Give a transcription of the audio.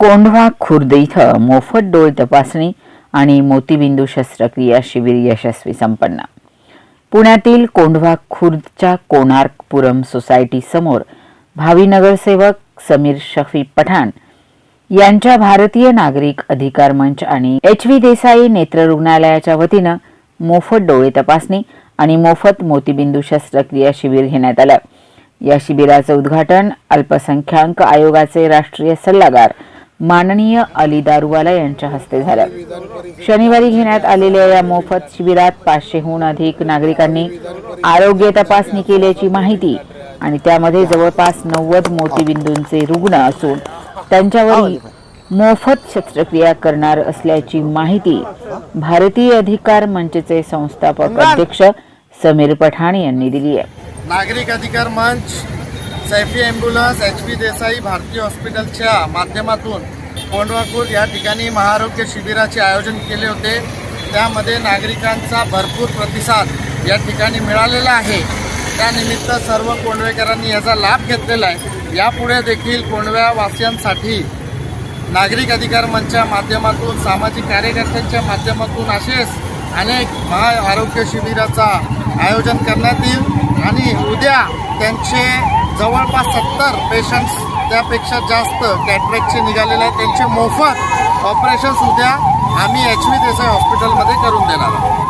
कोंढवा खुर्द इथं मोफत डोळे तपासणी आणि मोतीबिंदू शस्त्रक्रिया शिबिर यशस्वी संपन्न. पुण्यातील कोंढवा खुर्दच्या कोणार्कपुरम सोसायटी समोर भावी नगरसेवक समीर शफी पठाण यांच्या भारतीय नागरिक अधिकार मंच आणि एच व्ही देसाई नेत्र रुग्णालयाच्या वतीनं मोफत डोळे तपासणी आणि मोफत मोतीबिंदू शस्त्रक्रिया शिबिर घेण्यात आलं. या शिबिराचं उद्घाटन अल्पसंख्याक आयोगाचे राष्ट्रीय सल्लागार माननीय अली दारुवाला यांच्या हस्ते झालं. शनिवारी घेण्यात आलेल्या या मोफत शिबिरात पाचशेहून अधिक नागरिकांनी आरोग्य तपासणी केल्याची माहिती आणि त्यामध्ये जवळपास नव्वद मोतीबिंदूंचे रुग्ण असून त्यांच्यावर मोफत शस्त्रक्रिया करणार असल्याची माहिती भारतीय अधिकार मंचचे संस्थापक अध्यक्ष समीर पठाण यांनी दिली आहे. नागरिक अधिकार मंच Saifee ambulance H P Desai भारतीय हॉस्पिटलच्या माध्यमातून कोंडवापूर या ठिकाणी महाआरोग्य शिबिराचे आयोजन केले होते. त्यामध्ये नागरिकांचा भरपूर प्रतिसाद या ठिकाणी मिळालेला आहे. त्यानिमित्त सर्व कोंडवेकरांनी याचा लाभ घेतलेला आहे. यापुढे देखील कोंडव्यावासियांसाठी नागरिक अधिकार मंचच्या माध्यमातून सामाजिक कार्यकर्त्यांच्या माध्यमातून असेच अनेक महा आरोग्य शिबिराचा आयोजन करण्यात येईल. आणि उद्या त्यांचे जवळपास सत्तर पेशंट्स त्यापेक्षा जास्त कॅटरेकचे निघालेले आहेत. त्यांचे मोफत ऑपरेशन्स उद्या आम्ही एच व्ही देसाई हॉस्पिटलमध्ये करून देणार आहोत.